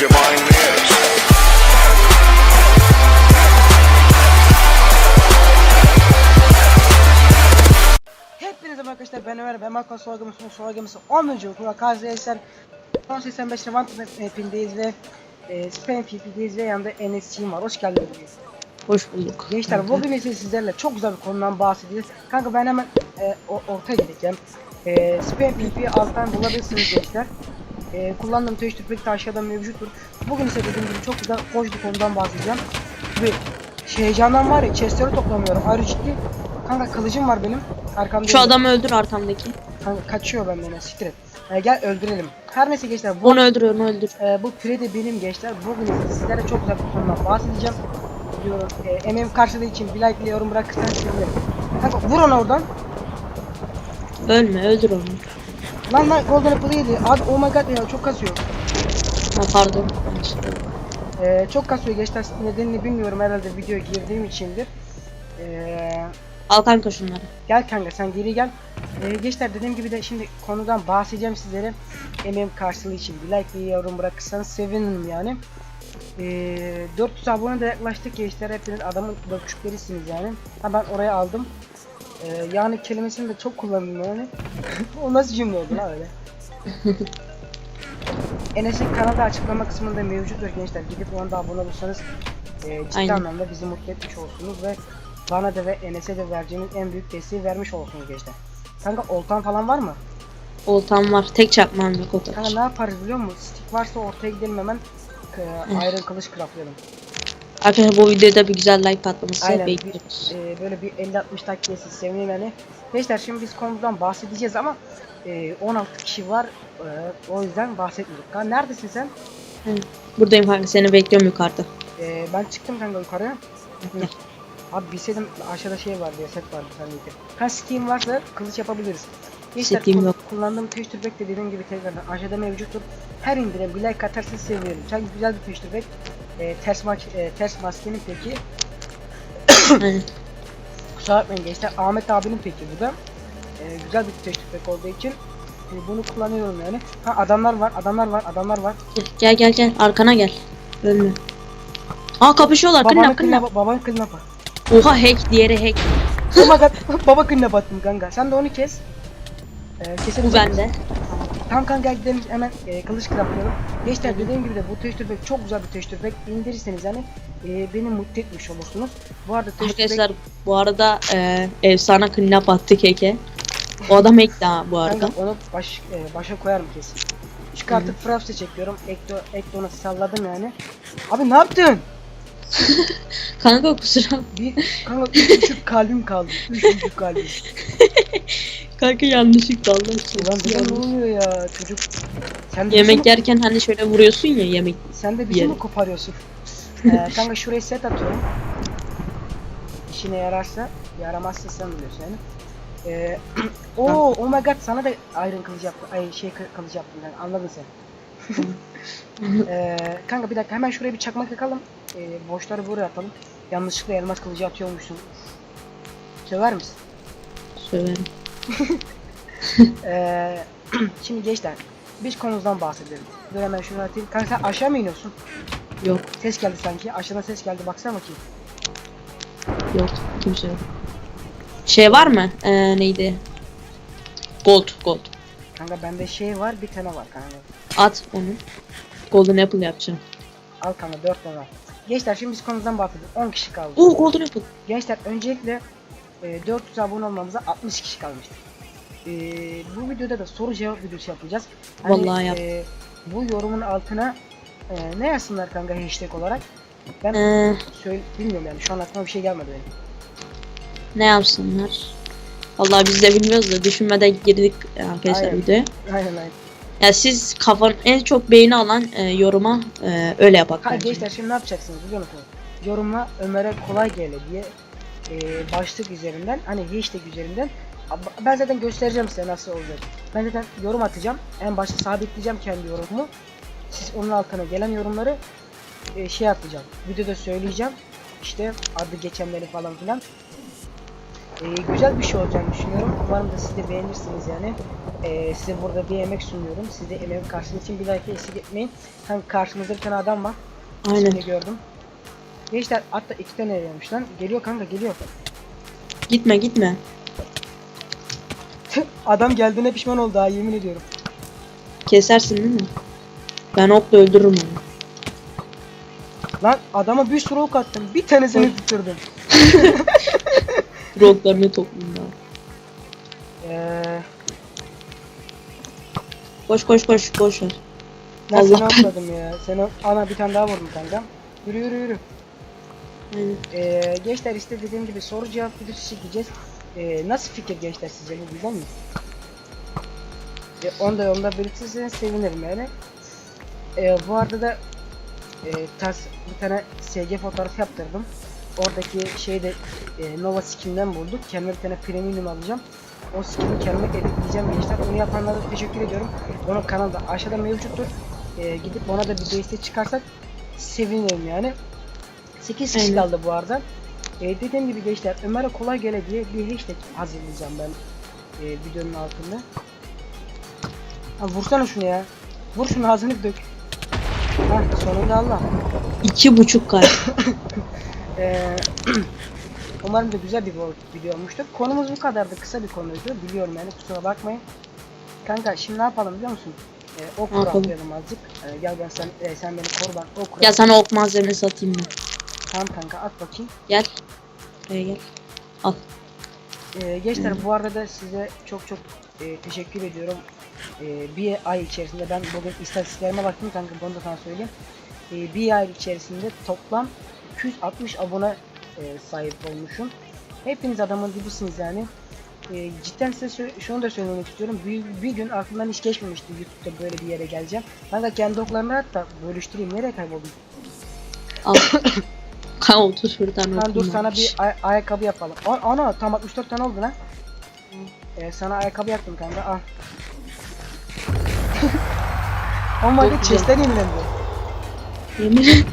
Mind this? Hepinize merhaba arkadaşlar ben Ömer ben Marco Sola Gemisi Sola Gemisi 10. okula karşılaşlar 1085 Revant mapindeyiz ve e, Spam PP'deyiz ve yanında NSC'm var hoş geldiniz Hoş bulduk. Gençler bugün ise sizlerle çok güzel bir konudan bahsedeceğiz Kanka ben hemen e, ortaya gideceğim e, Spam PP alttan bulabilirsiniz gençler e, Kullandığım teşhis tüpek de aşağıda mevcuttur Bugün ise dediğim gibi çok güzel bir konudan bahsedeceğim Ve şey, heyecandan var ya chestleri toplamıyorum ayrı ciddi Kanka kılıcım var benim arkamda Şu adamı öldür arkamdaki. Kanka kaçıyor benden siktir et. Ee, gel öldürelim. Her neyse gençler bu, Onu öldür onu öldür. e, bu Freddy benim gençler. Bugün ise sizlere çok güzel bir konudan bahsedeceğim. Diyorum. E, emeğim karşılığı için bir like ile yorum bırakırsanız sevinirim. Kanka vur onu oradan. Ölme öldür onu. Lan lan Golden Apple yedi. Abi oh my god ya çok kasıyor. Ha pardon. Ee, çok kasıyor gençler. Nedenini bilmiyorum herhalde videoya girdiğim içindir. Ee, Al kanka şunları. Gel kanka sen geri gel. Ee, gençler dediğim gibi de şimdi konudan bahsedeceğim sizlere. Emeğim karşılığı için bir like ve yorum bırakırsanız sevinirim yani. Ee, 400 abone de yaklaştık gençler hepiniz adamın bökçüklerisiniz yani. Ha ben oraya aldım. Ee, yani kelimesini de çok kullandım yani. o nasıl cümle oldu lan öyle? Enes'in kanalı açıklama kısmında mevcuttur gençler. Gidip ona da abone olursanız e, ciddi Aynen. anlamda bizi mutlu etmiş olursunuz ve bana da ve Enes'e de vereceğiniz en büyük desteği vermiş olursunuz gençler. Kanka oltan falan var mı? Oltam var. Tek çakmam yok o Kanka kadar. ne yaparız biliyor musun? Stick varsa ortaya gidelim hemen e, Iron kılıç craftlayalım. Arkadaşlar bu videoda bir güzel like patlaması Aynen bir, bekliyoruz. e, böyle bir 50-60 dakikası sevinirim yani. Gençler şimdi biz konudan bahsedeceğiz ama e, 16 kişi var e, o yüzden bahsetmedik. Kanka neredesin sen? Buradayım kanka seni bekliyorum yukarıda. E, ben çıktım kanka yukarıya. Abi bilseydim aşağıda şey vardı set vardı sendeki. Ha Steam varsa kılıç yapabiliriz. Steam kul- yok. Kullandığım teştürbek de dediğim gibi tekrardan aşağıda mevcuttur. Her indire bir like atarsanız sevinirim. Çok güzel bir teştürbek. E, ters maç e, ters maskenin peki. Kusura bakmayın gençler. Ahmet abinin peki bu da. E, güzel bir teştürbek olduğu için e, bunu kullanıyorum yani. Ha adamlar var, adamlar var, adamlar var. Gel gel gel arkana gel. Ölme. Aa kapışıyorlar. Kınla kınla. babanın kınla bak. Oha hack diğeri hack. Oh my god, baba kınla battım kanka. Sen de onu kes. E, keselim. Bu bende. Tamam kanka gidelim hemen e, kılıç craftlayalım. Gençler dediğim gibi de bu teştürbek çok güzel bir teştürbek. İndirirseniz yani e, beni mutlu etmiş olursunuz. Bu arada teştürbek Arkadaşlar bu arada e, efsane kidnap attı keke. O adam daha bu arada. kanka onu baş, e, başa koyarım kesin. Çünkü artık Fraps'e çekiyorum. Ekto, Ekton'a salladım yani. Abi ne yaptın? Kanka kusura Bir kanka üç buçuk kalbim kaldı. Üç buçuk kalbim. Kanka yanlışlıkla Allah aşkına. Ulan bize ne Yanlış. oluyor ya çocuk? Sen de Yemek mi, yerken hani şöyle vuruyorsun ya yemek. sen de bizi yerim. mi koparıyorsun? ee, kanka şuraya set atıyorum. İşine yararsa, yaramazsa sen biliyorsun yani. Ee, Oo, oh my god sana da iron kılıç yaptım. Ay şey kı- kılıç yaptım yani anladın sen. ee, kanka bir dakika hemen şuraya bir çakmak yakalım. Ee, boşları buraya atalım. Yanlışlıkla elmas kılıcı atıyormuşsun. Söver misin? Söverim. Ee, şimdi gençler biz konumuzdan bahsedelim. Dur hemen şunu atayım. Kanka sen aşağı mı iniyorsun? Yok Ses geldi sanki. Aşağıdan ses geldi. Baksana bakayım. yok kimse yok. Şey var mı? Ee, neydi? Gold gold. Kanka bende şey var. Bir tane var kanka. At onu. Golden apple yapacağım. Al kanka 4 tane. Gençler şimdi biz konumuzdan bahsedelim. 10 kişi kaldı. Oo golden apple. Gençler öncelikle e, 400 abone olmamıza 60 kişi kalmıştı. E, bu videoda da soru cevap videosu yapacağız. Vallahi yap. e, bu yorumun altına e, ne yazsınlar kanka hashtag olarak? Ben Ee, söyle bilmiyorum yani şu an aklıma bir şey gelmedi benim. ne yapsınlar? Vallahi biz de bilmiyoruz da düşünmeden girdik arkadaşlar Aynen. videoya. Aynen aynen. Ya siz kafan en çok beğeni alan e, yoruma e, öyle bence. gençler şimdi ne yapacaksınız biliyor musunuz? Yorumla Ömer'e kolay gele diye e, başlık üzerinden hani hashtag üzerinden ben zaten göstereceğim size nasıl olacak. Ben zaten yorum atacağım. En başta sabitleyeceğim kendi yorumumu. Siz onun altına gelen yorumları e, şey yapacağım. Videoda söyleyeceğim. İşte adı geçenleri falan filan. E, güzel bir şey olacağını düşünüyorum. Umarım da siz de beğenirsiniz yani. e, size burada bir yemek sunuyorum. Siz de emeğin karşılığı için bir like eksik etmeyin. Kanka karşımızda bir tane adam var. Aynen. İsmini gördüm. Gençler hatta iki tane yemiş lan. Geliyor kanka geliyor. Gitme gitme. adam geldiğine pişman oldu ha yemin ediyorum. Kesersin değil mi? Ben okla öldürürüm onu. Lan adama bir sürü ok attım. Bir tanesini tutturdum. Roklarını toplayayım daha. Eee Koş koş koş ver. ben Allah seni atladım ya. Seni ana bir tane daha vurdum kanka. Yürü yürü yürü. Aynen. Ee, gençler işte dediğim gibi soru cevap videosu çekeceğiz. Ee, nasıl fikir gençler sizce bu güzel mi? Ee, onu da yolda belirtirseniz sevinirim yani. Ee, bu arada da e, ters bir tane SG fotoğrafı yaptırdım. Oradaki şeyde e, Nova skin'den bulduk. Kendime bir tane premium alacağım. O skin'i kendime editleyeceğim gençler. Onu yapanlara teşekkür ediyorum. Onun kanalda aşağıda mevcuttur. Ee, gidip ona da bir destek çıkarsak sevinirim yani. 8 kişi kaldı bu arada. Ee, dediğim gibi gençler Ömer'e kolay gele diye bir hashtag hazırlayacağım ben e, videonun altında. Ha, vursana şunu ya. Vur şunu ağzını dök. Ha sonunda Allah. İki buçuk kay. Ee, umarım da güzel bir video olmuştur. Konumuz bu kadardı. Kısa bir konuydu. Biliyorum yani kusura bakmayın. Kanka şimdi ne yapalım biliyor musun? Ee, ok craftlayalım azıcık. Ee, gel ben sen, e, sen beni koru ben ok ya sana ok malzemesi atayım ben. Tamam kanka at bakayım. Gel. Buraya gel. Al. Ee, gençler bu arada da size çok çok e, teşekkür ediyorum. Ee, bir ay içerisinde ben bugün istatistiklerime baktım kanka bunu da sana söyleyeyim. Ee, bir ay içerisinde toplam 260 abone e, sahip olmuşum. Hepiniz adamın dibisiniz yani. Ee, cidden size şunu da söylemek istiyorum. Bir, bir gün aklımdan hiç geçmemişti YouTube'da böyle bir yere geleceğim. Kanka kendi oklarımı at da bölüştüreyim. Nereye kayboldun? Al. Kan otur şuradan Kan dur sana bir ay- ayakkabı yapalım. A- ana tam 64 tane oldu lan. Ee, sana ayakkabı yaptım kanka al. oh my Çok güzel. chest'ten yenilendi. Yemin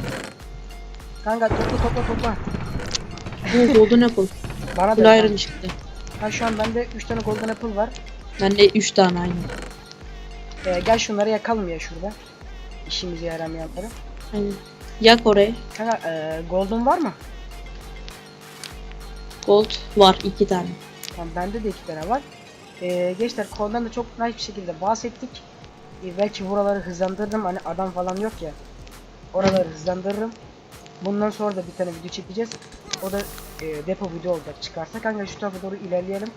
Kanka topla topla topla. Bu golden apple. Bana Full da. iron çıktı. Ha şu an bende 3 tane golden apple var. Bende 3 tane aynı. Ee, gel şunları yakalım ya şurada. İşimize yaramayanları. Aynen. Yak oraya. Kanka ee, golden var mı? Gold var 2 tane. Tamam bende de 2 tane var. Ee, gençler konudan da çok nice bir şekilde bahsettik. Ee, belki buraları hızlandırdım. Hani adam falan yok ya. Oraları hızlandırırım. Bundan sonra da bir tane video çekeceğiz. O da e, depo video olacak çıkarsa. Kanka şu tarafa doğru ilerleyelim.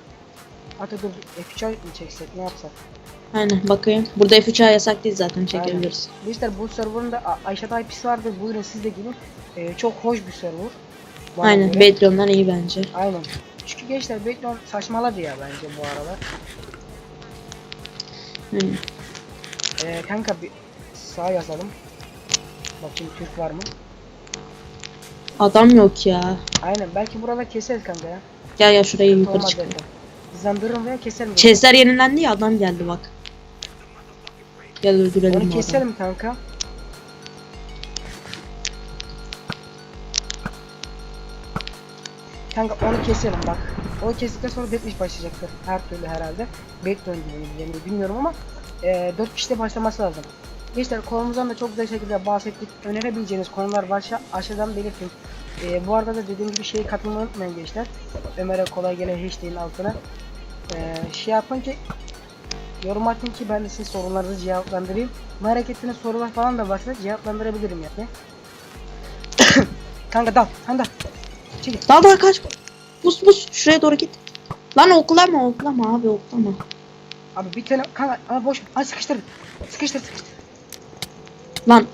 Hatta dur F3 mi çeksek ne yapsak? Aynen bakayım. Burada F3A yasak değil zaten çekebiliriz. Gençler bu serverın da A- Ayşe IP'si vardır. Buyurun siz de gelin. Ee, çok hoş bir server. Bana Aynen. göre. Patreon'dan iyi bence. Aynen. Çünkü gençler Patreon saçmaladı ya bence bu aralar. Aynen. Ee, kanka bir sağ yazalım. Bakayım Türk var mı? Adam yok ya. Aynen belki burada keseriz kanka ya. Gel ya şuraya yukarı çıkalım. Hızlandırırım veya keserim. Chestler yenilendi ya adam geldi bak. Gel öldürelim Onu keselim kanka. Kanka onu keselim bak. Onu kestikten sonra deathmatch başlayacaktır. Her türlü herhalde. Gibi yani bilmiyorum ama e, 4 kişide başlaması lazım. Gençler konumuzdan da çok güzel şekilde bahsettik. Önerebileceğiniz konular varsa aşağıdan belirtin. E, bu arada da dediğim gibi şeye katılmayı unutmayın gençler. Ömer'e kolay gelen hashtag'in altına. E, şey yapın ki yorum atın ki ben de sizin sorularınızı cevaplandırayım. Merak ettiğiniz sorular falan da varsa cevaplandırabilirim yani. Kanka dal, sen dal. Çekil. Daha daha kaç. Bus bus şuraya doğru git. Lan oklama oklama abi oklama. Abi bir tane kanka ama boş. Ay sıkıştır. Sıkıştır sıkıştır. Lan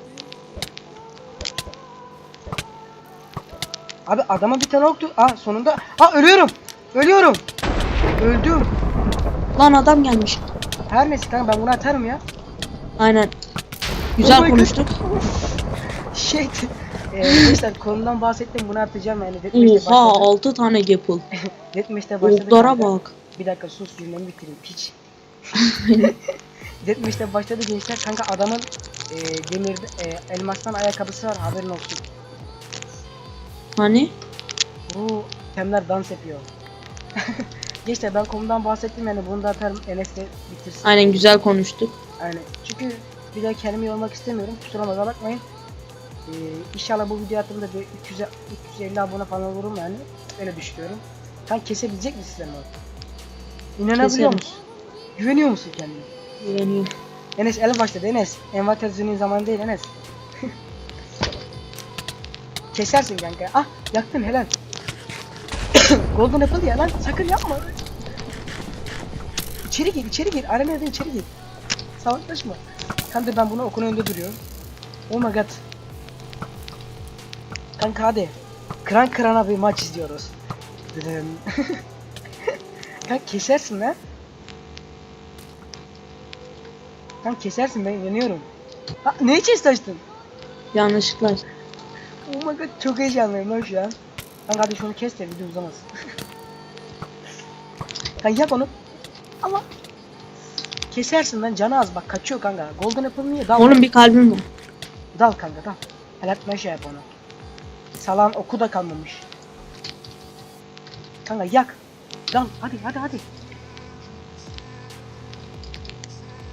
Abi adama bir tane oktu. Aa sonunda. Aa ölüyorum. Ölüyorum. Öldüm. lan adam gelmiş. Her neyse kanka ben bunu atarım ya. Aynen. Güzel Oh konuştuk. Shit. Ee, arkadaşlar konudan bahsettim bunu atacağım yani. Deathmatch'te Oha başladı. 6 tane gapple. Deathmatch'te başladı. Oklara kanka. bak. Bir dakika sus cümlemi bitireyim piç. Deathmatch'te başladı gençler kanka adamın e, demir e, elmastan ayakkabısı var haberin olsun. Hani? Bu temler dans yapıyor. Gençler ben konudan bahsettim yani bunu da atarım Enes de bitirsin. Aynen güzel konuştuk. Aynen. Çünkü bir daha kendimi yormak istemiyorum. Kusuruma bakmayın. Ee, inşallah bu video attığımda bir 300, 350 abone falan olurum yani. Öyle düşünüyorum. Sen kesebilecek misin sen onu? İnanabiliyor musun? Güveniyor musun kendine? Güveniyorum. Enes el başladı Enes. Envanter zünün zamanı değil Enes. Kesersin kanka. Ah yaktın helal. Golden Apple ya lan sakın yapma. İçeri gir içeri gir. Arenaya da içeri gir. Savaşlaşma. Kanka ben bunu okun önünde duruyorum. Oh my god. Kanka hadi. Kıran kırana bir maç izliyoruz. Kanka kesersin lan. Kanka kesersin ben inanıyorum. Ha, ne için açtın? Yanlışlıkla. Oh my god çok heyecanlıyım lan şu an. Kanka hadi şunu kes de video uzamasın. kanka yap onu. Ama kesersin lan canı az bak kaçıyor kanka. Golden Apple niye? Dal, Onun bir kalbim var. dal kanka dal. Helal şey yap onu. Salan oku da kalmamış. Kanka yak. Dal hadi hadi hadi.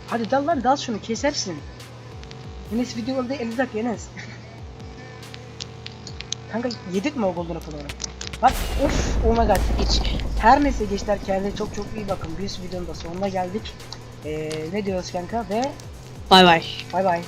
Hadi dal lan dal şunu kesersin. Enes videoda 50 dakika Enes. Kanka yedik mi o Golden Apple'ı? Bak of oh my god. Hiç. Her neyse gençler kendinize çok çok iyi bakın. Bir videonun da sonuna geldik. Ee, ne diyoruz kanka ve Bay bay. bay bay.